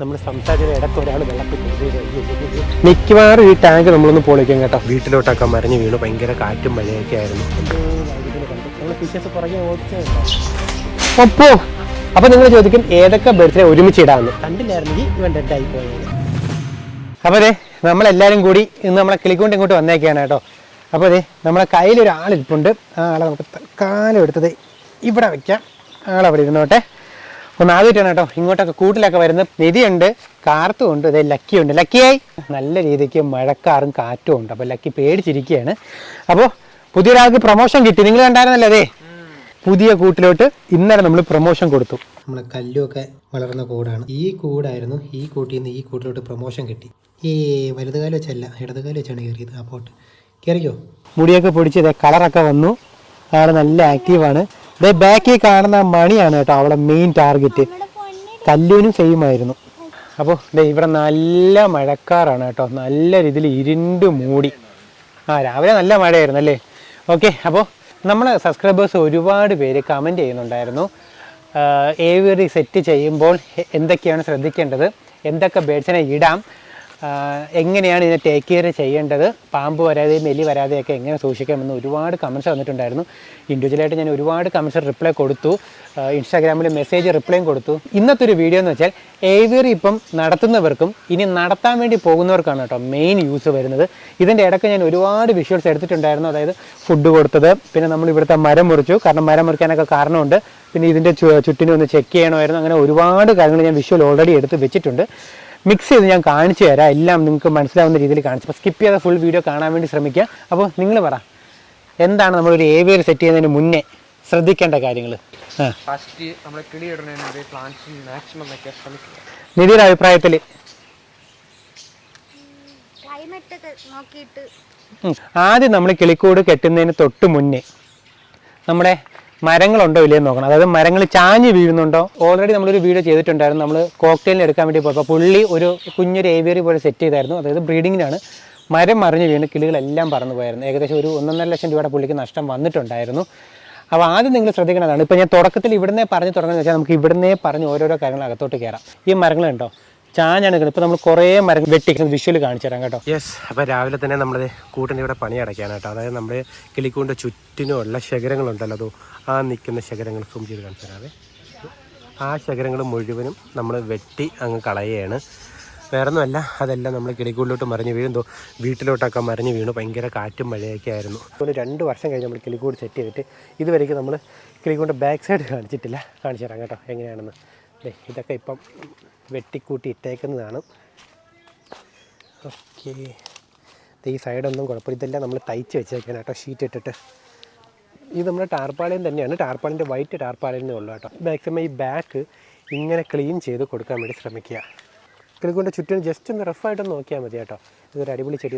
നമ്മൾ ഇടയ്ക്ക് ഒരാൾ വെള്ളത്തിൽ. മിക്കവാറും ഈ ടാങ്ക് നമ്മളൊന്ന് പൊളിക്കും കേട്ടോ. വീട്ടിലോട്ടൊക്കെ മറിഞ്ഞു വീണു. ഭയങ്കര കാറ്റും മഴയൊക്കെ ആയിരുന്നു. അപ്പോ അപ്പൊ നിങ്ങൾ ചോദിക്കും ഏതൊക്കെ ബർത്ത്ഡേ ഒരുമിച്ച് ഇടാന്ന്. കണ്ടില്ലായിരുന്നെങ്കിൽ ഇവൻ ഡെഡായി പോയത് അപ്പോൾ അതെ നമ്മളെല്ലാവരും കൂടി ഇന്ന് നമ്മളെ കിളിക്കൊണ്ട് ഇങ്ങോട്ട് വന്നേക്കാണ് കേട്ടോ. അപ്പോൾ അതെ നമ്മളെ കയ്യിൽ ഒരാളിരിപ്പുണ്ട് ആ ആളെ നമുക്ക് തൽക്കാലം എടുത്തത് ഇവിടെ വെക്കാം. ആളവിടെ ഇരുന്നോട്ടെ. ഒന്ന് ആദ്യമായിട്ടാണ് കേട്ടോ. ഇങ്ങോട്ടൊക്കെ കൂട്ടിലൊക്കെ വരുന്ന നിധിയുണ്ട് കാർത്തും ഉണ്ട് ഇതേ ലക്കിയുണ്ട്. ലക്കിയായി? നല്ല രീതിക്ക് മഴക്കാറും കാറ്റും ഉണ്ട്. അപ്പോൾ ലക്കി പേടിച്ചിരിക്കുകയാണ് അപ്പോൾ പുതിയൊരാൾക്ക് പ്രൊമോഷൻ കിട്ടി. നിങ്ങൾ കണ്ടായിരുന്നല്ലോ അതെ പുതിയ കൂട്ടിലോട്ട് ഇന്നലെ നമ്മൾ പ്രൊമോഷൻ കൊടുത്തു. നമ്മളെ കല്ലുമൊക്കെ വളർന്ന കൂടാണ്. ഈ കൂടായിരുന്നു ഈ കൂട്ടിൽ നിന്ന് ഈ കൂട്ടിലോട്ട് പ്രൊമോഷൻ കിട്ടി. ഈ വലതുകാലം വെച്ചല്ല. ഇടതുകാലം വെച്ചാണ് കയറിയത്. ആ പോട്ട്. കയറിക്കോ? മുടിയൊക്കെ പൊടിച്ച് ഇതേ കളറൊക്കെ വന്നു. ആൾ നല്ല ആക്റ്റീവാണ് ഇതേ ബാക്കിൽ കാണുന്ന മണിയാണ് കേട്ടോ അവളെ മെയിൻ ടാർഗറ്റ് കല്ലൂനും സെയിം ആയിരുന്നു. അപ്പോൾ ഇവിടെ നല്ല മഴക്കാറാണ് കേട്ടോ. നല്ല രീതിയിൽ ഇരുണ്ട് മൂടി. ആ രാവിലെ നല്ല മഴയായിരുന്നു അല്ലേ? ഓക്കെ അപ്പോൾ നമ്മളെ സബ്സ്ക്രൈബേഴ്സ് ഒരുപാട് പേര് കമന്റ് ചെയ്യുന്നുണ്ടായിരുന്നു. ഏവിയറി സെറ്റ് ചെയ്യുമ്പോൾ എന്തൊക്കെയാണ് ശ്രദ്ധിക്കേണ്ടത്? എന്തൊക്കെ ബേഡ്സിനെ ഇടാം? എങ്ങനെയാണ് ഇതിനെ ടേക്ക് കെയർ ചെയ്യേണ്ടത്? പാമ്പ് വരാതെയും എലി വരാതെയൊക്കെ എങ്ങനെ സൂക്ഷിക്കാമെന്ന് ഒരുപാട് കമൻസ് വന്നിട്ടുണ്ടായിരുന്നു. ഇൻഡിവിജ്വലായിട്ട് ഞാൻ ഒരുപാട് കമൻസ് റിപ്ലൈ കൊടുത്തു. ഇൻസ്റ്റാഗ്രാമിൽ മെസ്സേജ് റിപ്ലൈയും കൊടുത്തു. ഇന്നത്തെ ഒരു വീഡിയോ എന്ന് വെച്ചാൽ ഏവിയറി ഇപ്പം നടത്തുന്നവർക്കും ഇനി നടത്താൻ വേണ്ടി പോകുന്നവർക്കാണ് കേട്ടോ മെയിൻ യൂസ് വരുന്നത്. ഇതിന്റെ ഇടയ്ക്ക് ഞാൻ ഒരുപാട് വിഷ്വൽസ് എടുത്തിട്ടുണ്ടായിരുന്നു. അതായത് ഫുഡ് കൊടുത്തത് പിന്നെ നമ്മൾ ഇവിടുത്തെ മരം മുറിച്ചു. കാരണം മരം മുറിക്കാനൊക്കെ കാരണമുണ്ട്. പിന്നെ ഇതിന്റെ ചുറ്റിനും ഒന്ന് ചെക്ക് ചെയ്യണമായിരുന്നു. അങ്ങനെ ഒരുപാട് കാര്യങ്ങൾ ഞാൻ വിഷ്വൽ ഓൾറെഡി എടുത്ത് വെച്ചിട്ടുണ്ട്. മിക്സ് ചെയ്ത് ഞാൻ കാണിച്ചു തരാം. എല്ലാം നിങ്ങൾക്ക് മനസ്സിലാവുന്ന രീതിയിൽ കാണിച്ചു. അപ്പോൾ സ്കിപ്പ് ചെയ്ത ഫുൾ വീഡിയോ കാണാൻ വേണ്ടി ശ്രമിക്കുക. അപ്പോൾ നിങ്ങൾ പറ എന്താണ് നമ്മളൊരു ഏവിയർ സെറ്റ് ചെയ്യുന്നതിന് മുന്നേ ശ്രദ്ധിക്കേണ്ട കാര്യങ്ങൾ? ഫസ്റ്റ് നമ്മൾ കിളി ഇടുന്നതിന് മുമ്പ് പ്ലാന്റ്സ് മാക്സിമം വയ്ക്കാൻ ശ്രമിക്കുക. നിധിയുടെ അഭിപ്രായത്തിൽ? ആദ്യം നമ്മൾ കിളിക്കൂട് കെട്ടുന്നതിന് തൊട്ട് മുന്നേ നമ്മുടെ മരങ്ങളുണ്ടോ ഇല്ലയെന്ന് നോക്കണം. അതായത് മരങ്ങൾ ചാഞ്ഞ് വീഴുന്നുണ്ടോ? ഓൾറെഡി നമ്മളൊരു വീഡിയോ ചെയ്തിട്ടുണ്ടായിരുന്നു. നമ്മൾ കോക്ടെയിലിന് എടുക്കാൻ വേണ്ടി പോയപ്പോൾ പുള്ളി ഒരു കുഞ്ഞൊരു ഏവിയറി പോലെ സെറ്റ് ചെയ്തായിരുന്നു. അതായത് ബ്രീഡിങ്ങിനാണ് മരം മറിഞ്ഞ് വീണ് കിളികളെല്ലാം പറന്നു പോയായിരുന്നു. ഏകദേശം ഒരു ഒന്നൊന്നര ലക്ഷം രൂപയുടെ പുള്ളിക്ക് നഷ്ടം വന്നിട്ടുണ്ടായിരുന്നു. അപ്പോൾ ആദ്യം നിങ്ങൾ ശ്രദ്ധിക്കേണ്ടതാണ്. ഇപ്പോൾ ഞാൻ തുടക്കത്തിൽ ഇവിടുന്നേ പറഞ്ഞ് തുടങ്ങുന്നത് വെച്ചാൽ നമുക്ക് ഇവിടുന്നേ പറഞ്ഞ് ഓരോരോ കാര്യങ്ങൾ അകത്തോട്ട് കയറാം ഈ മരങ്ങളുണ്ടോ? ചാഞ്ഞാണ് നിൽക്കുന്നത്. ഇപ്പോൾ നമ്മൾ കുറേ മരം വെട്ടിക്കുന്നത് വിഷ്വൽ കാണിച്ചു തരാം കേട്ടോ. യെസ് അപ്പോൾ രാവിലെ തന്നെ നമ്മൾ കൂട്ടിന്റെ ഇവിടെ പണി കേട്ടോ. അതായത് നമ്മുടെ കിളിക്കൂണ്ട് ചുറ്റിനുമുള്ള ശകരങ്ങളുണ്ടല്ലോ അതോ ആ നിൽക്കുന്ന ശകരങ്ങൾ സൂം ചെയ്ത് കാണിച്ചു തരാവേ ആ ശകരങ്ങൾ മുഴുവനും നമ്മൾ വെട്ടി അങ്ങ് കളയുകയാണ്. വേറെ ഒന്നുമല്ല അതെല്ലാം നമ്മൾ കിളിക്കൂടിലോട്ട് മറിഞ്ഞ് വീഴുന്നു വീട്ടിലോട്ടൊക്കെ മറിഞ്ഞ് വീണു. ഭയങ്കര കാറ്റും മഴയൊക്കെ ആയിരുന്നു. ഒരു രണ്ട് വർഷം കഴിഞ്ഞ് നമ്മൾ കിളിക്കൂട് സെറ്റ് ചെയ്തിട്ട് ഇതുവരേക്കും നമ്മൾ കിളിക്കൂടിന്റെ ബാക്ക് സൈഡ് കാണിച്ചിട്ടില്ല. കാണിച്ചു തരാം കേട്ടോ എങ്ങനെയാണെന്ന്. ഇതൊക്കെ ഇപ്പം വെട്ടിക്കൂട്ടി ഇട്ടേക്കുന്നതാണ്. ഓക്കെ. ഈ സൈഡൊന്നും കുഴപ്പമില്ല. ഇതെല്ലാം നമ്മൾ തയ്ച്ച് വെച്ചേക്കാണ് കേട്ടോ ഷീറ്റ് ഇട്ടിട്ട്. ഇത് നമ്മുടെ ടാർപ്പാളിയം തന്നെയാണ്. ടാർപ്പാളിന്റെ വൈറ്റ് ടാർപ്പാളിയേ ഉള്ളൂ കേട്ടോ. മാക്സിമം ഈ ബാക്ക് ഇങ്ങനെ ക്ലീൻ ചെയ്ത് കൊടുക്കാൻ വേണ്ടി ശ്രമിക്കുക. കിളിക്കൊണ്ട് ചുറ്റും ജസ്റ്റ് ഒന്ന് റഫായിട്ടൊന്ന് നോക്കിയാൽ മതി കേട്ടോ. ഇതൊരു അടിപൊളി ചെടി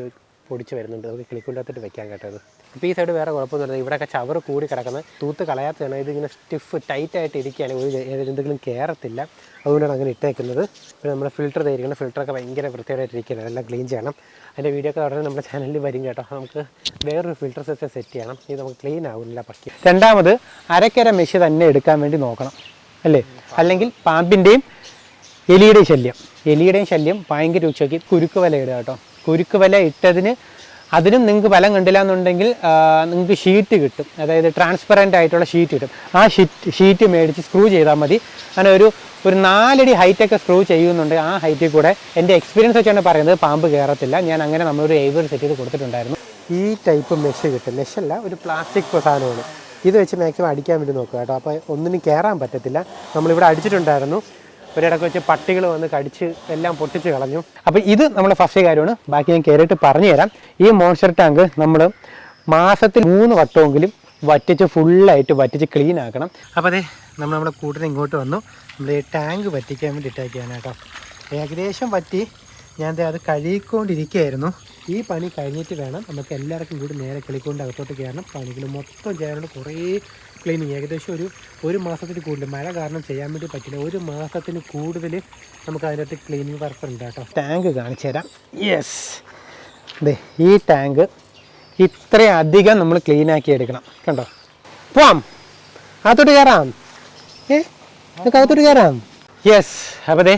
പൊടിച്ച് വരുന്നുണ്ട്. നമുക്ക് കിളിക്കുണ്ടത്തിട്ട് വെക്കാൻ കേട്ടത് ഇപ്പോൾ ഈ സൈഡ് വേറെ കുഴപ്പമൊന്നും കുഴപ്പമൊന്നുമില്ല ഇവിടെയൊക്കെ ചവർ കൂടി കിടക്കുന്നത്. തൂത്ത് കളയാത്തതാണ്. ഇതിങ്ങനെ സ്റ്റിഫ് ടൈറ്റായിട്ട് ഇരിക്കുകയാണ്. ഒരു എന്തെങ്കിലും കയറത്തില്ല അതുകൊണ്ടാണ് അങ്ങനെ ഇട്ടേക്കുന്നത്. പിന്നെ നമ്മുടെ ഫിൽറ്റർ തയ്യിരിക്കണം ഫിൽറ്ററൊക്കെ ഭയങ്കര വൃത്തിയായിട്ട് ഇരിക്കുന്നത് അതെല്ലാം ക്ലീൻ ചെയ്യണം. അതിന്റെ വീഡിയോ ഒക്കെ ഉടനെ നമ്മുടെ ചാനലിൽ വരും കേട്ടോ. നമുക്ക് വേറൊരു ഫിൽറ്റർ സിസ്റ്റം സെറ്റ് ചെയ്യണം. ഇത് നമുക്ക് ക്ലീൻ ആവില്ല പക്കി. രണ്ടാമത് അരക്കര മെഷ് തന്നെ എടുക്കാൻ വേണ്ടി നോക്കണം. അല്ലേ? അല്ലെങ്കിൽ പാമ്പിന്റെയും എലിയുടെയും ശല്യം. എലിയുടെയും ശല്യം ഭയങ്കര രൂക്ഷമാക്കി കുരുക്ക് വല ഇടുക കേട്ടോ. കുരുക്ക് വല ഇട്ടതിന് അതിനും നിങ്ങൾക്ക് ഫലം കണ്ടില്ല എന്നുണ്ടെങ്കിൽ നിങ്ങൾക്ക് ഷീറ്റ് കിട്ടും. അതായത് ട്രാൻസ്പെറന്റ് ആയിട്ടുള്ള ഷീറ്റ് കിട്ടും. ആ ഷീറ്റ് ഷീറ്റ് മേടിച്ച് സ്ക്രൂ ചെയ്താൽ മതി. അങ്ങനെ ഒരു ഒരു നാലടി ഹൈറ്റൊക്കെ സ്ക്രൂ ചെയ്യുന്നുണ്ട്. ആ ഹൈറ്റിൽ കൂടെ എന്റെ എക്സ്പീരിയൻസ് വെച്ചാണ് പറയുന്നത്. പാമ്പ് കയറത്തില്ല ഞാൻ അങ്ങനെ നമ്മളൊരു എയ്വർ സെറ്റ് ചെയ്ത് കൊടുത്തിട്ടുണ്ടായിരുന്നു. ഈ ടൈപ്പ് മെഷ് കിട്ടും. മെഷല്ല ഒരു പ്ലാസ്റ്റിക് സാധനമാണ്. ഇത് വെച്ച് മാക്സിമം അടിക്കാൻ വേണ്ടി നോക്കുക കേട്ടോ. അപ്പോൾ ഒന്നിനും കയറാൻ പറ്റത്തില്ല. നമ്മളിവിടെ അടിച്ചിട്ടുണ്ടായിരുന്നു. ഒരിടക്ക് വെച്ച് പട്ടികൾ വന്ന് കടിച്ച് എല്ലാം പൊട്ടിച്ച് കളഞ്ഞു. അപ്പോൾ ഇത് നമ്മുടെ ഫസ്റ്റ് കാര്യമാണ്. ബാക്കി ഞാൻ കയറിയിട്ട് പറഞ്ഞു തരാം ഈ മോൺസ്റ്റർ ടാങ്ക് നമ്മൾ മാസത്തിൽ മൂന്ന് വട്ടമെങ്കിലും വറ്റിച്ച് ഫുള്ളായിട്ട് വറ്റിച്ച് ക്ലീൻ ആക്കണം. അപ്പോൾ അതെ നമ്മൾ നമ്മുടെ കൂട്ടിന് ഇങ്ങോട്ട് വന്നു. നമ്മൾ ഈ ടാങ്ക് വറ്റിക്കാൻ വേണ്ടി ഇട്ടേക്കാണ് കേട്ടോ. ഏകദേശം വറ്റി ഞാൻ അത് കഴുകിക്കൊണ്ടിരിക്കുകയായിരുന്നു. ഈ പണി കഴിഞ്ഞിട്ട് വേണം നമുക്ക് എല്ലാവർക്കും കൂടി നേരെ കിളിക്കൊണ്ട് അകത്തോട്ട് കയറണം. പണികൾ മൊത്തം ചെയ്യാനുണ്ട് കുറേ ക്ലീനിങ് ഏകദേശം ഒരു ഒരു മാസത്തിന് കൂടുതൽ. മഴ കാരണം ചെയ്യാൻ വേണ്ടി പറ്റില്ല. ഒരു മാസത്തിന് കൂടുതൽ നമുക്ക് അതിനകത്ത് ക്ലീനിങ് വർക്ക് ഉണ്ട് കേട്ടോ. ടാങ്ക് കാണിച്ചു തരാം. യെസ് അതെ ഈ ടാങ്ക് ഇത്രയധികം നമ്മൾ ക്ലീൻ ആക്കി എടുക്കണം. കണ്ടോ? പോവാം. അകത്തോട്ട് കയറാം. ഏ? നമുക്ക് അകത്തോട്ട് കയറാം? യെസ് അപ്പോൾ ദേ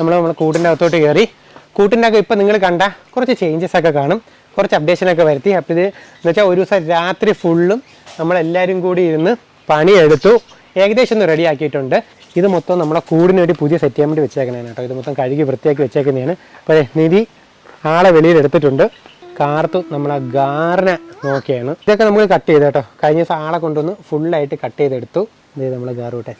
നമ്മൾ നമ്മുടെ കൂട്ടിന്റെ അകത്തോട്ട് കയറി. കൂട്ടിന്റെ അകം ഇപ്പം നിങ്ങൾ കണ്ട കുറച്ച് ചേഞ്ചസ് ഒക്കെ കാണും. കുറച്ച് അപ്ഡേഷനൊക്കെ വരുത്തി. അപ്പോൾ ഇത് എന്ന് വെച്ചാൽ ഒരു ദിവസം രാത്രി ഫുള്ളും നമ്മളെല്ലാവരും കൂടി ഇരുന്ന് പണിയെടുത്തു. ഏകദേശം ഒന്ന് റെഡി ആക്കിയിട്ടുണ്ട് ഇത് മൊത്തം നമ്മുടെ കൂടിന് വേണ്ടി പുതിയ സെറ്റ് ചെയ്യാൻ വേണ്ടി വെച്ചേക്കണേ കേട്ടോ. ഇത് മൊത്തം കഴുകി വൃത്തിയാക്കി വെച്ചേക്കുന്നതാണ്. അപ്പോൾ നിധി ആളെ വെളിയിൽ എടുത്തിട്ടുണ്ട്. കാർത്തു നമ്മളെ ഗാറിനെ നോക്കിയാണ്. ഇതൊക്കെ നമ്മൾ കട്ട് ചെയ്ത് കേട്ടോ. കഴിഞ്ഞ ദിവസം ആളെ കൊണ്ടുവന്ന് ഫുള്ളായിട്ട് കട്ട് ചെയ്തെടുത്തു. ഇത് നമ്മൾ ഗാറൂട്ടെ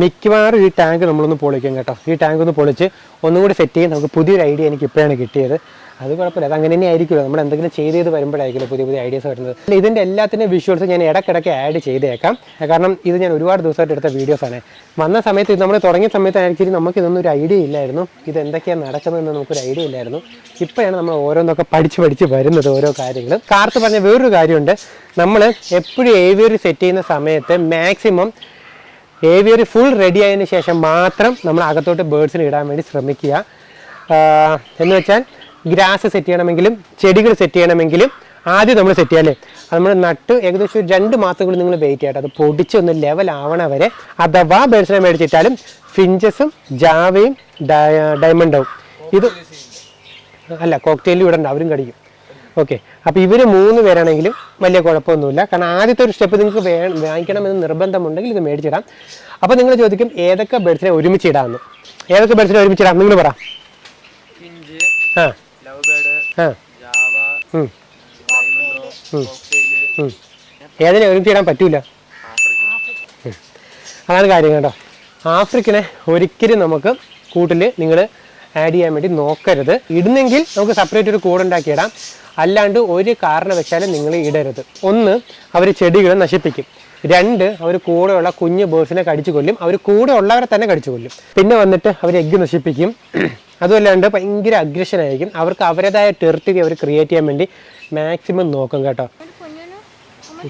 മിക്കവാറും ഈ ടാങ്ക് നമ്മളൊന്ന് പൊളിക്കും കേട്ടോ. ഈ ടാങ്ക് ഒന്ന് പൊളിച്ച് ഒന്നുകൂടി സെറ്റ് ചെയ്യും നമുക്ക് പുതിയൊരു ഐഡിയ എനിക്ക് ഇപ്പോഴാണ് കിട്ടിയത്. അത് കുഴപ്പമില്ല. അത് അങ്ങനെ തന്നെ ആയിരിക്കുമല്ലോ. നമ്മൾ എന്തെങ്കിലും ചെയ്ത് ചെയ്ത് വരുമ്പോഴായിരിക്കുമല്ലോ പുതിയ പുതിയ ഐഡിയാസ് വരുന്നത്. അല്ല, ഇതിന്റെ എല്ലാത്തിന്റെ വിഷ്വൽസ് ഞാൻ ഇടയ്ക്കിടയ്ക്ക് ആഡ് ചെയ്തേക്കാം. കാരണം ഇത് ഞാൻ ഒരുപാട് ദിവസമായിട്ട് എടുത്ത വീഡിയോസാണ് വന്ന സമയത്ത് നമ്മൾ തുടങ്ങിയ സമയത്ത് ആക്ച്വലി നമുക്ക് ഇതൊന്നും ഒരു ഐഡിയ ഇല്ലായിരുന്നു. ഇത് എന്തൊക്കെയാണ് നടക്കുന്നതെന്ന് നമുക്കൊരു ഐഡിയ ഇല്ലായിരുന്നു. ഇപ്പോഴാണ് നമ്മൾ ഓരോന്നൊക്കെ പഠിച്ച് പഠിച്ച് വരുന്നത് ഓരോ കാര്യങ്ങളും. കാർത്ത് പറഞ്ഞ വേറൊരു കാര്യമുണ്ട്. നമ്മൾ എപ്പോഴും ഏവിയറി സെറ്റ് ചെയ്യുന്ന സമയത്ത് മാക്സിമം ഏവിയറി ഫുൾ റെഡി ആയതിനു ശേഷം മാത്രം നമ്മൾ അകത്തോട്ട് ബേഡ്സിന് ഇടാൻ വേണ്ടി ശ്രമിക്കുക. എന്ന് വെച്ചാൽ ഗ്രാസ് സെറ്റ് ചെയ്യണമെങ്കിലും ചെടികൾ സെറ്റ് ചെയ്യണമെങ്കിലും ആദ്യം നമ്മൾ സെറ്റ് ചെയ്യാല്ലേ അത് നമ്മൾ നട്ട് ഏകദേശം ഒരു രണ്ട് മാസം കൂടി നിങ്ങൾ വെയിറ്റ് ചെയ്യട്ടെ അത് പൊടിച്ച് ഒന്ന് ലെവൽ ആവണ വരെ അഥവാ ബേഡ്സിനെ മേടിച്ചിട്ടാലും ഫിഞ്ചസും ജാവയും ഡയമണ്ടും ഇത് അല്ല കോക്ടെയിലും ഇടണ്ട അവരും കടിക്കും. ഓക്കെ അപ്പോൾ ഇവർ മൂന്ന് പേരാണെങ്കിലും വലിയ കുഴപ്പമൊന്നുമില്ല. കാരണം ആദ്യത്തെ ഒരു സ്റ്റെപ്പ് നിങ്ങൾക്ക് വേ വാങ്ങിക്കണമെന്ന് നിർബന്ധമുണ്ടെങ്കിൽ ഇത് മേടിച്ചിടാം അപ്പോൾ നിങ്ങൾ ചോദിക്കും ഏതൊക്കെ ബേഡ്സിനെ ഒരുമിച്ച് ഇടാമെന്ന്? ഏതൊക്കെ ബേഡ്സിനെ ഒരുമിച്ച് ഇടാം? നിങ്ങൾ പറ. ആ. ഏതിനെ ഒരുമിച്ച് ഇടാൻ പറ്റൂല? അതാണ് കാര്യം കേട്ടോ. ആഫ്രിക്കനെ ഒരിക്കലും നമുക്ക് കൂട്ടിൽ നിങ്ങൾ ആഡ് ചെയ്യാൻ വേണ്ടി നോക്കരുത്. ഇടുന്നെങ്കിൽ നമുക്ക് സെപ്പറേറ്റ് ഒരു കൂടുണ്ടാക്കി ഇടാം. അല്ലാണ്ട് ഒരു കാരണവശാലും നിങ്ങൾ ഇടരുത്. ഒന്ന് അവർ ചെടികൾ നശിപ്പിക്കും. രണ്ട് അവർ കൂടെയുള്ള കുഞ്ഞ് ബേഴ്സിനെ കടിച്ചു കൊല്ലും അവർ കൂടെ ഉള്ളവരെ തന്നെ കടിച്ചു കൊല്ലും പിന്നെ വന്നിട്ട് അവർ എഗ്ഗ് നശിപ്പിക്കും. അതുമല്ലാണ്ട് ഭയങ്കര അഗ്രഷൻ ആയിരിക്കും അവർക്ക് അവരുടേതായ ടെറിട്ടറി അവർ ക്രിയേറ്റ് ചെയ്യാൻ വേണ്ടി മാക്സിമം നോക്കും കേട്ടോ.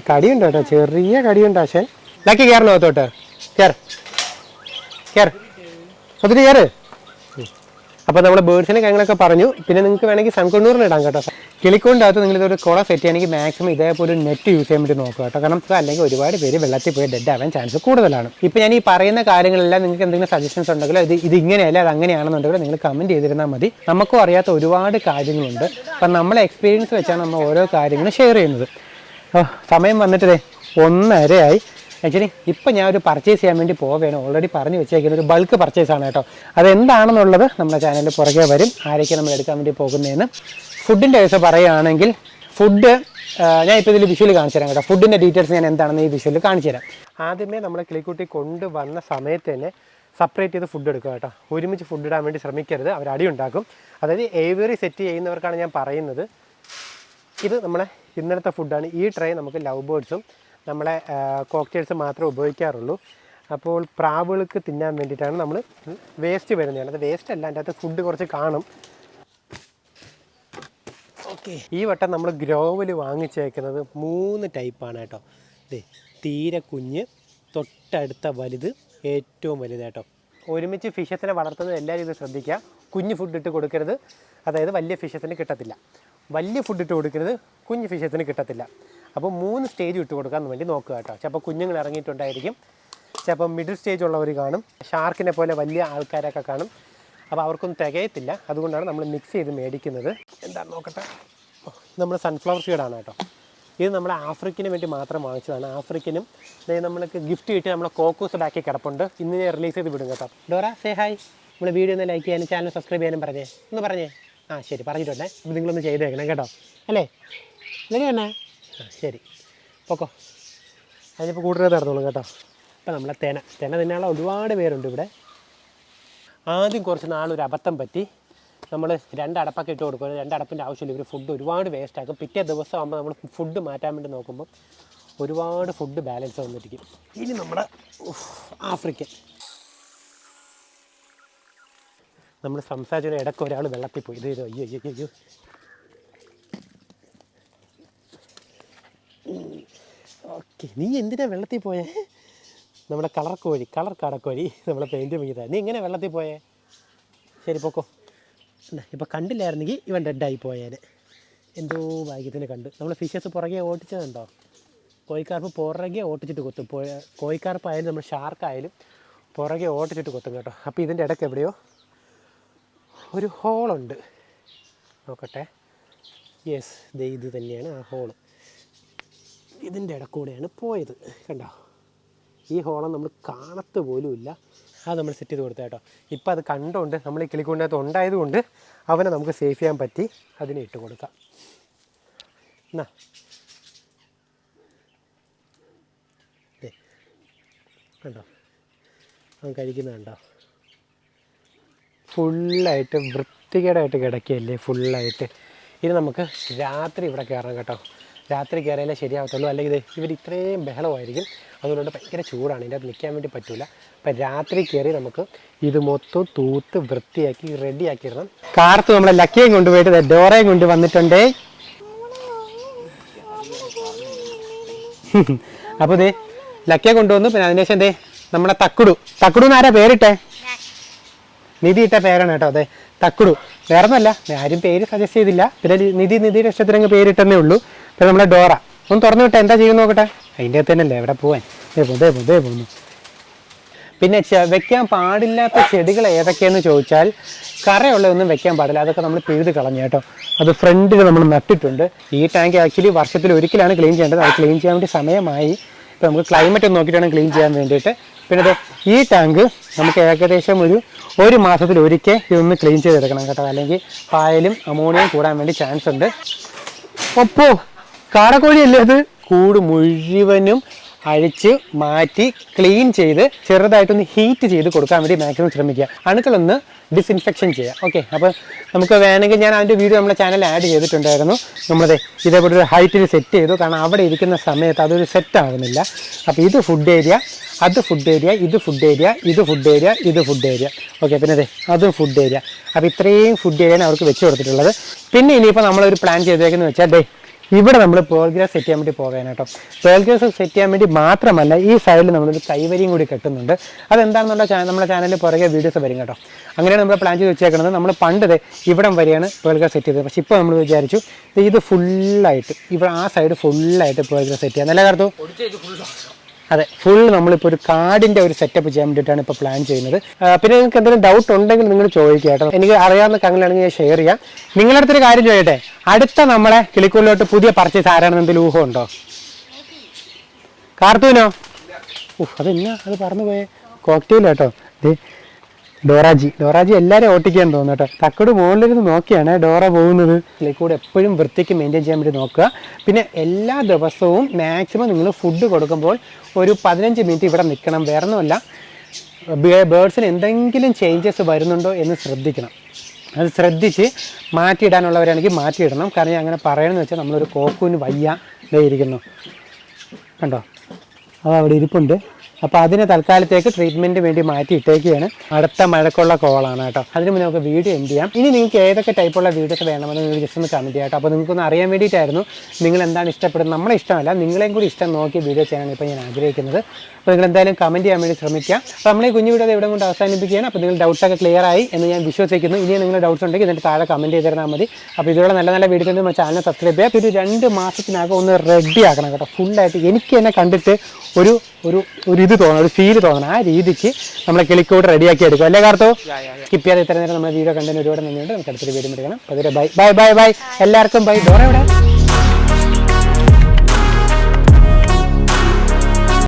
കടിയുണ്ട് കേട്ടോ. ചെറിയ കടിയുണ്ട് ആശാൻ ലക്കി കയറണോ അത്തോട്ട് കയർ കയർ അതിന് കയറ് അപ്പോൾ നമ്മൾ ബേർഡ്സിനെ കാര്യങ്ങളൊക്കെ പറഞ്ഞു. പിന്നെ നിങ്ങൾക്ക് വേണമെങ്കിൽ സൺകൊണ്ണൂറിന് ഇടാം കേട്ടോ. കിളിക്കൊണ്ട് അകത്ത് നിങ്ങൾ ഇതൊരു കുള സെറ്റ് ചെയ്യണമെങ്കിൽ മാക്സിമം ഇതേപോലെ നെറ്റ് യൂസ് ചെയ്യാൻ വേണ്ടി നോക്കുക കേട്ടോ. കാരണം അല്ലെങ്കിൽ ഒരുപാട് പേര് വെള്ളത്തിൽ പോയി ഡെഡ് ആവാൻ ചാൻസ് കൂടുതലാണ്. ഇപ്പൊ ഞാൻ ഈ പറയുന്ന കാര്യങ്ങളെല്ലാം നിങ്ങൾക്ക് എന്തെങ്കിലും സജഷൻസ് ഉണ്ടെങ്കിലോ ഇത് ഇത് ഇങ്ങനെയല്ല അത് അങ്ങനെയാണെന്നുണ്ടെങ്കിൽ നിങ്ങൾ കമന്റ് ചെയ്തിരുന്നാൽ മതി. നമുക്കും അറിയാത്ത ഒരുപാട് കാര്യങ്ങളുണ്ട്. അപ്പം നമ്മളെ എക്സ്പീരിയൻസ് വെച്ചാണ് നമ്മൾ ഓരോ കാര്യങ്ങളും ഷെയർ ചെയ്യുന്നത്. സമയം വന്നിട്ടേ ഒന്നരയായി. ആക്ച്വലി ഇപ്പം ഞാൻ ഒരു പർച്ചേസ് ചെയ്യാൻ വേണ്ടി പോവുകയാണ്. ഓൾറെഡി പറഞ്ഞു വെച്ചേക്കുന്ന ഒരു ബൾക്ക് പർച്ചേസ് ആണ് കേട്ടോ. അതെന്താണെന്നുള്ളത് നമ്മുടെ ചാനലിൽ പുറകെ വരും. ആരൊക്കെ നമ്മൾ എടുക്കാൻ വേണ്ടി പോകുന്നതെന്ന്. ഫുഡിന്റെ കേസ് പറയുകയാണെങ്കിൽ ഫുഡ് ഞാൻ ഇപ്പോൾ ഇതിൽ വിഷ്വൽ കാണിച്ചു തരാം കേട്ടോ. ഫുഡിന്റെ ഡീറ്റെയിൽസ് ഞാൻ എന്താണെന്ന് ഈ വിഷ്വലിൽ കാണിച്ചു തരാം. ആദ്യമേ നമ്മളെ കിളിക്കുട്ടി കൊണ്ടുവന്ന സമയത്ത് തന്നെ സെപ്പറേറ്റ് ചെയ്ത് ഫുഡ് എടുക്കുക കേട്ടോ. ഒരുമിച്ച് ഫുഡ് ഇടാൻ വേണ്ടി ശ്രമിക്കരുത്. അവർ അടി ഉണ്ടാക്കും. അതായത് ഏവിയറി സെറ്റ് ചെയ്യുന്നവർക്കാണ് ഞാൻ പറയുന്നത്. ഇത് നമ്മളെ ഇന്നലത്തെ ഫുഡാണ് ഈ ട്രേ നമുക്ക് ലവ് ബേർഡ്സും നമ്മളെ കോക്ടെയിൽസ് മാത്രമേ ഉപയോഗിക്കാറുള്ളൂ. അപ്പോൾ പ്രാവുകൾക്ക് തിന്നാൻ വേണ്ടിയിട്ടാണ് നമ്മൾ വേസ്റ്റ് വരുന്നതാണ്. അത് വേസ്റ്റ് അല്ല അതിന്റെ അകത്ത് ഫുഡ് കുറച്ച് കാണും. ഓക്കെ ഈ വട്ടം നമ്മൾ ഗ്രോവൽ വാങ്ങിച്ചേക്കുന്നത് മൂന്ന് ടൈപ്പാണ് കേട്ടോ. ദേ തീരെ കുഞ്ഞ് തൊട്ടടുത്ത വലുത് ഏറ്റവും വലുത് കേട്ടോ. ഒരുമിച്ച് ഫിഷസിനെ വളർത്തുന്നത് എല്ലാവരും ഇത് ശ്രദ്ധിക്കുക. കുഞ്ഞ് ഫുഡ് ഇട്ട് കൊടുക്കരുത്. അതായത് വലിയ ഫിഷസിന് കിട്ടത്തില്ല. വലിയ ഫുഡ് ഇട്ട് കൊടുക്കരുത് കുഞ്ഞ് ഫിഷസിന് കിട്ടത്തില്ല. അപ്പോൾ മൂന്ന് സ്റ്റേജ് ഇട്ട് കൊടുക്കാൻ വേണ്ടി നോക്കുക കേട്ടോ. ചിലപ്പോൾ കുഞ്ഞുങ്ങൾ ഇറങ്ങിയിട്ടുണ്ടായിരിക്കും. ചിലപ്പോൾ മിഡിൽ സ്റ്റേജ് ഉള്ളവർ കാണും. ഷാർക്കിനെ പോലെ വലിയ ആൾക്കാരൊക്കെ കാണും. അപ്പോൾ അവർക്കൊന്നും തികയത്തില്ല. അതുകൊണ്ടാണ് നമ്മൾ മിക്സ് ചെയ്ത് മേടിക്കുന്നത്. എന്താ നോക്കട്ടെ? നമ്മൾ സൺഫ്ലവർ സീഡാണ് കേട്ടോ. ഇത് നമ്മൾ ആഫ്രിക്കന് വേണ്ടി മാത്രം വാങ്ങിച്ചതാണ്. ആഫ്രിക്കനും നമ്മൾക്ക് ഗിഫ്റ്റ് കിട്ടി നമ്മളെ കോക്കോസ് ബാക്കി കിടപ്പുണ്ട്. ഇന്ന് ഞാൻ റിലീസ് ചെയ്ത് വിടും കേട്ടോ. ഡോറ സേ ഹായ് നമ്മൾ വീഡിയോ ഒന്ന് ലൈക്ക് ചെയ്യാനും ചാനൽ സബ്സ്ക്രൈബ് ചെയ്യാനും പറഞ്ഞേ. ഒന്ന് പറഞ്ഞേ. ആ ശരി പറഞ്ഞിട്ടുണ്ടേ. അപ്പോൾ നിങ്ങളൊന്ന് ചെയ്തേക്കണം കേട്ടോ. അല്ലേ? ഇല്ലേ തന്നെ? ആ ശരി. പൊക്കോ. അതിനിപ്പോൾ കൂടുതൽ നടന്നോളൂ കേട്ടോ. ഇപ്പം നമ്മളെ തെന. തെന തിന്നാളെ ഒരുപാട് പേരുണ്ട് ഇവിടെ. ആദ്യം കുറച്ച് നാളൊരു അബദ്ധം പറ്റി. നമ്മൾ രണ്ട് അടപ്പൊക്കെ ഇട്ട് കൊടുക്കും. രണ്ട് അടപ്പിന്റെ ആവശ്യമില്ല. ഇവർ ഫുഡ് ഒരുപാട് വേസ്റ്റാക്കും പിറ്റേ ദിവസം ആകുമ്പോൾ നമ്മൾ ഫുഡ് മാറ്റാൻ വേണ്ടി നോക്കുമ്പോൾ ഒരുപാട് ഫുഡ് ബാലൻസ് വന്നിരിക്കും. ഇനി നമ്മുടെ ആഫ്രിക്കൻ. നമ്മൾ സംസാരിച്ചതിന് ഇടയ്ക്ക് ഒരാൾ വെള്ളത്തിൽ പോയി. ഇത് അയ്യോ അയ്യോ അയ്യോ. ഓക്കെ. നീ എന്തിനാ വെള്ളത്തിൽ പോയേ? നമ്മുടെ കളർ കോഴി കളർ കാടക്കോഴി നമ്മളെ പെയിന്റ് മികത നീ എങ്ങനെ വെള്ളത്തിൽ പോയേ? ശരി പോക്കോ. ഇപ്പോൾ ഇപ്പം കണ്ടില്ലായിരുന്നെങ്കിൽ ഇവൻ ഡെഡായി പോയേനെ. എന്തോ ഭാഗ്യത്തിന് കണ്ട്. നമ്മൾ ഫിഷസ് പുറകെ ഓട്ടിച്ചതുണ്ടോ കോഴിക്കാർപ്പ് പുറകെ ഓട്ടിച്ചിട്ട് കൊത്തും. പോയ കോഴിക്കാർപ്പായാലും നമ്മൾ ഷാർക്കായാലും പുറകെ ഓട്ടിച്ചിട്ട് കൊത്തും കേട്ടോ. അപ്പോൾ ഇതിന്റെ ഇടയ്ക്ക് എവിടെയോ ഒരു ഹോളുണ്ട് നോക്കട്ടെ. യെസ് ഇത് തന്നെയാണ് ആ ഹോൾ ഇതിന്റെ ഇടക്കൂടെയാണ് പോയത്. കണ്ടോ? ഈ ഹോളം നമ്മൾ കാണത്ത് പോലുമില്ല. അത് നമ്മൾ സെറ്റ് ചെയ്ത് കൊടുത്ത കേട്ടോ. ഇപ്പം അത് കണ്ടുകൊണ്ട് നമ്മൾ ഈ കിളിക്കൂടിനകത്ത് ഉണ്ടായതുകൊണ്ട് അവനെ നമുക്ക് സേഫ് ചെയ്യാൻ പറ്റി. അതിനെ ഇട്ട് കൊടുക്കാം. എന്നാ? കണ്ടോ? അവൻ കഴിക്കുന്നുണ്ടോ ഫുള്ളായിട്ട് വൃത്തികേടായിട്ട് കിടക്കുകയല്ലേ ഫുള്ളായിട്ട്. ഇനി നമുക്ക് രാത്രി ഇവിടെ കയറണം കേട്ടോ. രാത്രി കയറിയാലേ ശരിയാവത്തുള്ളൂ. അല്ലെങ്കിൽ ഇവർ ഇത്രയും ബഹളമായിരിക്കും. അതുകൊണ്ട് ഭയങ്കര ചൂടാണ്. ഇതിന്റെ അകത്ത് നിൽക്കാൻ വേണ്ടി പറ്റില്ല അപ്പം രാത്രി കയറി നമുക്ക് ഇത് മൊത്തം തൂത്ത് വൃത്തിയാക്കി റെഡിയാക്കി ഇടണം കാർത്ത് നമ്മളെ ലക്കിയും കൊണ്ടുപോയിട്ട് ഡോറയും കൊണ്ട് വന്നിട്ടുണ്ടേ. അപ്പോൾ ദേ ലക്കിയെ കൊണ്ടുവന്നു. പിന്നെ അതിനുശേഷം എന്തേ നമ്മുടെ തക്കുടു. തക്കുടു എന്നാരാ പേരിട്ടെ? നിധി ഇട്ട പേരാണ് കേട്ടോ അതെ തക്കുടു. വേറെ ഒന്നല്ല ആരും പേര് സജസ്റ്റ് ചെയ്തില്ല. പിന്നെ നിധി നിധി ഇഷ്ടത്തിനങ്ങ് പേരിട്ടെന്നേ ഉള്ളൂ. പിന്നെ നമ്മുടെ ഡോറ. ഒന്ന് തുറന്നു വിട്ടെ എന്താ ചെയ്യുന്നു നോക്കട്ടെ? അതിന്റെ അകത്ത് തന്നെയല്ലേ എവിടെ പോവാൻ? പോ പോകുന്നു പോ പോന്നു വെക്കാൻ പാടില്ലാത്ത ചെടികൾ ഏതൊക്കെയെന്ന് ചോദിച്ചാൽ കറയുള്ളതൊന്നും വെക്കാൻ പാടില്ല. അതൊക്കെ നമ്മൾ പിഴുത് കളഞ്ഞു കേട്ടോ. അത് ഫ്രണ്ടിൽ നമ്മൾ നട്ടിട്ടുണ്ട്. ഈ ടാങ്ക് ആക്ച്വലി വർഷത്തിൽ ഒരിക്കലാണ് ക്ലീൻ ചെയ്യേണ്ടത്. അത് ക്ലീൻ ചെയ്യാൻ വേണ്ടി സമയമായി. ഇപ്പോൾ നമുക്ക് ക്ലൈമറ്റ് ഒന്ന് നോക്കിയിട്ടാണ് ക്ലീൻ ചെയ്യാൻ വേണ്ടിയിട്ട്. പിന്നെ ഈ ടാങ്ക് നമുക്ക് ഏകദേശം ഒരു ഒരു മാസത്തിൽ ഒരിക്കൽ ഇതൊന്ന് ക്ലീൻ ചെയ്തെടുക്കണം കേട്ടോ. അല്ലെങ്കിൽ പായലും അമോണിയം കൂടാൻ വേണ്ടി ചാൻസ് ഉണ്ട്. ഒപ്പോ കാടക്കോഴിയല്ലേ അത്? കൂട് മുഴുവനും അഴിച്ച് മാറ്റി ക്ലീൻ ചെയ്ത് ചെറുതായിട്ടൊന്ന് ഹീറ്റ് ചെയ്ത് കൊടുക്കാൻ വേണ്ടി മാക്സിമം ശ്രമിക്കുക. അണുക്കളൊന്ന് ഡിസ്ഇൻഫെക്ഷൻ ചെയ്യുക. ഓക്കെ അപ്പോൾ നമുക്ക് വേണമെങ്കിൽ ഞാൻ അതിന്റെ വീഡിയോ നമ്മുടെ ചാനൽ ആഡ് ചെയ്തിട്ടുണ്ടായിരുന്നു. നമ്മളത് ഇതേപോലെ ഒരു ഹൈറ്റിൽ സെറ്റ് ചെയ്തു. കാരണം അവിടെ ഇരിക്കുന്ന സമയത്ത് അതൊരു സെറ്റ് ആകുന്നില്ല അപ്പോൾ ഇത് ഫുഡ് ഏരിയ അത് ഫുഡ് ഏരിയ ഇത് ഫുഡ് ഏരിയ ഇത് ഫുഡ് ഏരിയ ഇത് ഫുഡ് ഏരിയ ഓക്കെ പിന്നെ അതെ അതും ഫുഡ് ഏരിയ അപ്പോൾ ഇത്രയും ഫുഡ് ഏരിയയാണ് അവർക്ക് വെച്ച് കൊടുത്തിട്ടുള്ളത്. പിന്നെ ഇനിയിപ്പോൾ നമ്മളൊരു പ്ലാൻ ചെയ്തേക്കെന്ന് വെച്ചാൽ ദേ ഇവിടെ നമ്മൾ പേൾഗ്രാസ് സെറ്റ് ചെയ്യാൻ വേണ്ടി പോകാൻ കേട്ടോ പേൾഗ്രാസ് സെറ്റ് ചെയ്യാൻ വേണ്ടി മാത്രമല്ല ഈ സൈഡിൽ നമ്മളൊരു കൈവരിയും കൂടി കെട്ടുന്നുണ്ട്. അതെന്താണെന്നുള്ള ചാനൽ നമ്മുടെ ചാനലിൽ പുറകെ വീഡിയോസ് വരും കേട്ടോ. അങ്ങനെയാണ് നമ്മൾ പ്ലാൻ ചെയ്ത് വെച്ചേക്കുന്നത് നമ്മൾ പണ്ട് ദേ ഇവിടം വരെയാണ് പേൾഗ്രാസ് സെറ്റ് ചെയ്തത്. പക്ഷേ ഇപ്പോൾ നമ്മൾ വിചാരിച്ചു ഇത് ഫുള്ളായിട്ട് ഇവിടെ ആ സൈഡ് ഫുള്ളായിട്ട് പേൾഗ്രാസ് സെറ്റ് ചെയ്യാം. നല്ല കാലത്തു അതെ ഫുൾ നമ്മളിപ്പോൾ ഒരു കാർഡിന്റെ ഒരു സെറ്റപ്പ് ചെയ്യാൻ വേണ്ടിയിട്ടാണ് ഇപ്പോൾ പ്ലാൻ ചെയ്യുന്നത്. പിന്നെ നിങ്ങൾക്ക് എന്തെങ്കിലും ഡൗട്ട് ഉണ്ടെങ്കിൽ നിങ്ങൾ ചോദിക്കുക കേട്ടോ. എനിക്ക് അറിയാവുന്ന കങ്ങളിലാണെങ്കിൽ ഞാൻ ഷെയർ ചെയ്യാം. നിങ്ങളുടെ അടുത്തൊരു കാര്യം ചോദിക്കട്ടെ? അടുത്ത നമ്മളെ കിളിക്കൂലിലോട്ട് പുതിയ പർച്ചേസ് ആരാണെന്ന് എന്തെങ്കിലും ഊഹമുണ്ടോ കാർത്തൂനോ? ഉഫ് അതെന്നാ? അത് പറഞ്ഞു പോയേ. കോക്ടെയിൽ കേട്ടോ. ഡോറാജി. ഡോറാജി എല്ലാവരും ഓട്ടിക്കാൻ തോന്നുന്നു കേട്ടോ. തക്കട് മുകളിലിരുന്ന് നോക്കിയാണ് ഡോറ പോകുന്നത്. കൂടെ എപ്പോഴും വൃത്തിക്ക് മെയിന്റെയിൻ ചെയ്യാൻ വേണ്ടി നോക്കുക. പിന്നെ എല്ലാ ദിവസവും മാക്സിമം നിങ്ങൾ ഫുഡ് കൊടുക്കുമ്പോൾ ഒരു പതിനഞ്ച് മിനിറ്റ് ഇവിടെ നിൽക്കണം. വേറെ ഒന്നുമല്ല ബേഡ്സിന് എന്തെങ്കിലും ചേഞ്ചസ് വരുന്നുണ്ടോ എന്ന് ശ്രദ്ധിക്കണം. അത് ശ്രദ്ധിച്ച് മാറ്റിയിടാനുള്ളവരാണെങ്കിൽ മാറ്റിയിടണം. കാരണം അങ്ങനെ പറയണമെന്ന് വെച്ചാൽ നമ്മളൊരു കോക്കൂന് വയ്യ ഇരിക്കുന്നു. കണ്ടോ? അത് അവിടെ ഇരിപ്പുണ്ട്. അപ്പോൾ അതിന് തൽക്കാലത്തേക്ക് ട്രീറ്റ്മെന്റ് വേണ്ടി മാറ്റി ഇട്ടേക്കുകയാണ്. അടുത്ത മഴക്കുള്ള കോളാണ് കേട്ടോ. അതിന് മുന്നേ നമുക്ക് വീഡിയോ എൻഡ് ചെയ്യാം? ഇനി നിങ്ങൾക്ക് ഏതൊക്കെ ടൈപ്പുള്ള വീഡിയോസ് വേണമെന്ന് നിങ്ങൾ ജസ്റ്റ് ഒന്ന് കമന്റ് ചെയ്യാം കേട്ടോ. അപ്പോൾ നിങ്ങൾക്കൊന്ന് അറിയാൻ വേണ്ടിയിട്ടായിരുന്നു നിങ്ങൾ എന്താണ് ഇഷ്ടപ്പെടുന്നത്. നമ്മളെ ഇഷ്ടമല്ല നിങ്ങളെയും കൂടി ഇഷ്ടം നോക്കി വീഡിയോ ചെയ്യാനാണ് ഇപ്പോൾ ഞാൻ ആഗ്രഹിക്കുന്നത്. അപ്പോൾ നിങ്ങൾ എന്തായാലും കമന്റ് ചെയ്യാൻ വേണ്ടി ശ്രമിക്കുക. അപ്പോൾ നമ്മളെ കുഞ്ഞു വീഡിയോ ഇവിടെ കൊണ്ട് അവസാനിപ്പിക്കുകയാണ്. അപ്പോൾ നിങ്ങൾ ഡൗട്ടൊക്കെ ക്ലിയർ ആയി എന്ന് ഞാൻ വിശ്വസിക്കുന്നു. ഇനി നിങ്ങൾ ഡൗട്ട്സ് ഉണ്ടെങ്കിൽ എന്നിട്ട് താഴെ കമന്റ് ചെയ്ത് തന്നാൽ മതി. അപ്പോൾ ഇതുപോലെ നല്ല നല്ല വീഡിയോസ് നമ്മുടെ ചാനൽ സബ്സ്ക്രൈബ് ചെയ്യുക. ഒരു രണ്ട് മാസത്തിനകം ഒന്ന് റെഡി ആക്കണം കേട്ടോ. ഫുള്ളായിട്ട് എനിക്ക് എന്നെ കണ്ടിട്ട് ഒരു ഒരു ഒരു ഇത് തോന്നണം ഒരു ഫീൽ തോന്നണം. ആ രീതിക്ക് നമ്മളെ കിളിക്കോട്ട് റെഡിയാക്കി എടുക്കും അല്ലേ കാർത്തോ? സ്കിപ്പ് ചെയ്യാതെ ഇത്ര നേരം നമ്മുടെ വീഡിയോ കണ്ടതിന് ഒരുപാട് നന്ദിയുണ്ട്. നമുക്ക് അടുത്തൊരു വീഡിയോ എടുക്കണം. അപ്പോൾ ബൈ ബൈ ബൈ ബൈ എല്ലാവർക്കും ബൈ ഡോറ എവിടെ?